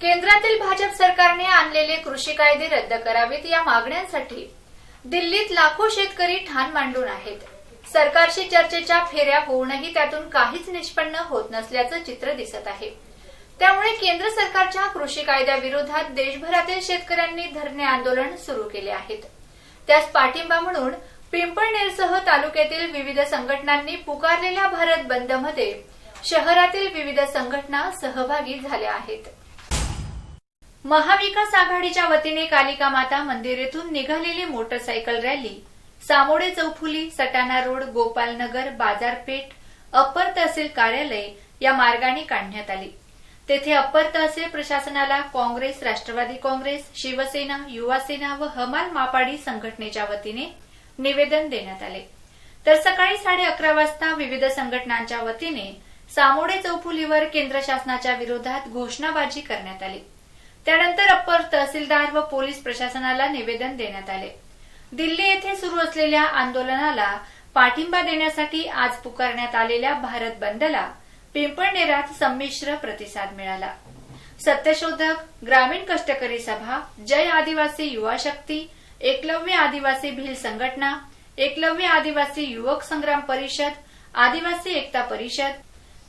केंद्रातील भाजप सरकारने आणलेले कृषी कायदे रद्द करावेत या मागण्यांसाठी दिल्लीत लाखो शेतकरी ठाण मांडून आहेत. सरकारशी चर्चेच्या फेऱ्या होऊनही त्यातून काहीच निष्पन्न होत नसल्याचं चित्र दिसत आहे. त्यामुळे केंद्र सरकारच्या कृषी कायद्याविरोधात देशभरातील शेतकऱ्यांनी धरणे आंदोलन सुरू केले आहेत. त्यास पाठिंबा म्हणून पिंपळनेरसह तालुक्यातील विविध संघटनांनी पुकारलेल्या भारत बंदमध्ये शहरातील विविध संघटना सहभागी झाल्या आहेत. महाविकास आघाडीच्या वतीने कालिका माता मंदिर येथून निघालेली मोटरसायकल रॅली सामोडे चौफुली सटाणा रोड गोपालनगर बाजारपेठ अप्पर तहसील कार्यालय या मार्गाने काढण्यात आली. तेथे अप्पर तहसील प्रशासनाला काँग्रेस राष्ट्रवादी काँग्रेस शिवसेना युवासेना व हमाल मापाडी संघटनेच्या वतीने निवेदन देण्यात आले. तर सकाळी साडे अकरा वाजता विविध संघटनांच्या वतीने सामोडे चौफुलीवर केंद्र शासनाच्या विरोधात घोषणाबाजी करण्यात आली. त्यानंतर अप्पर तहसीलदार व पोलीस प्रशासनाला निवेदन देण्यात आले. दिल्ली येथे सुरू असलेल्या आंदोलनाला पाठिंबा देण्यासाठी आज पुकारण्यात आलेल्या भारत बंदला पिंपळनेरात संमिश्र प्रतिसाद मिळाला. सत्यशोधक ग्रामीण कष्टकरी सभा जय आदिवासी युवा शक्ती एकलव्य आदिवासी भील संघटना एकलव्य आदिवासी युवक संग्राम परिषद आदिवासी एकता परिषद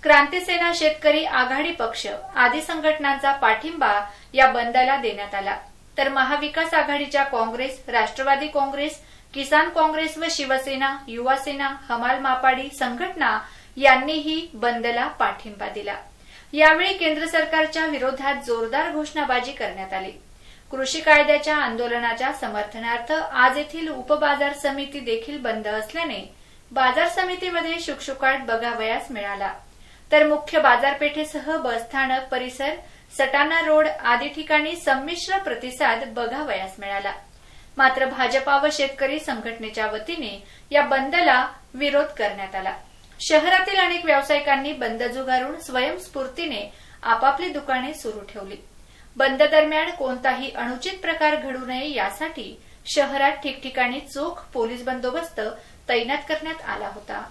क्रांतीसेना शेतकरी आघाडी पक्ष आदी संघटनांचा पाठिंबा या बंदला देण्यात आला. तर महाविकास आघाडीच्या काँग्रेस राष्ट्रवादी काँग्रेस किसान काँग्रेस व शिवसेना युवासेना हमाल मापाडी संघटना यांनीही बंदला पाठिंबा दिला. यावेळी केंद्र सरकारच्या विरोधात जोरदार घोषणाबाजी करण्यात आली. कृषी कायद्याच्या आंदोलनाच्या समर्थनार्थ आज येथील उपबाजार समिती देखील बंद असल्याने बाजार समितीमध्ये शुकशुकाट बघावयास मिळाला. तर मुख्य बाजारपेठेसह बसस्थानक परिसर सटाणा रोड आदी ठिकाणी संमिश्र प्रतिसाद बघावयास मिळाला. मात्र भाजपा व शेतकरी संघटनेच्या वतीने या बंदला विरोध करण्यात आला. शहरातील अनेक व्यावसायिकांनी बंद झुगारून स्वयंस्फूर्तीने आपापली दुकाने सुरू ठेवली. बंद दरम्यान कोणताही अनुचित प्रकार घडू नये यासाठी शहरात ठिकठिकाणी चोख पोलीस बंदोबस्त तैनात करण्यात आला होता.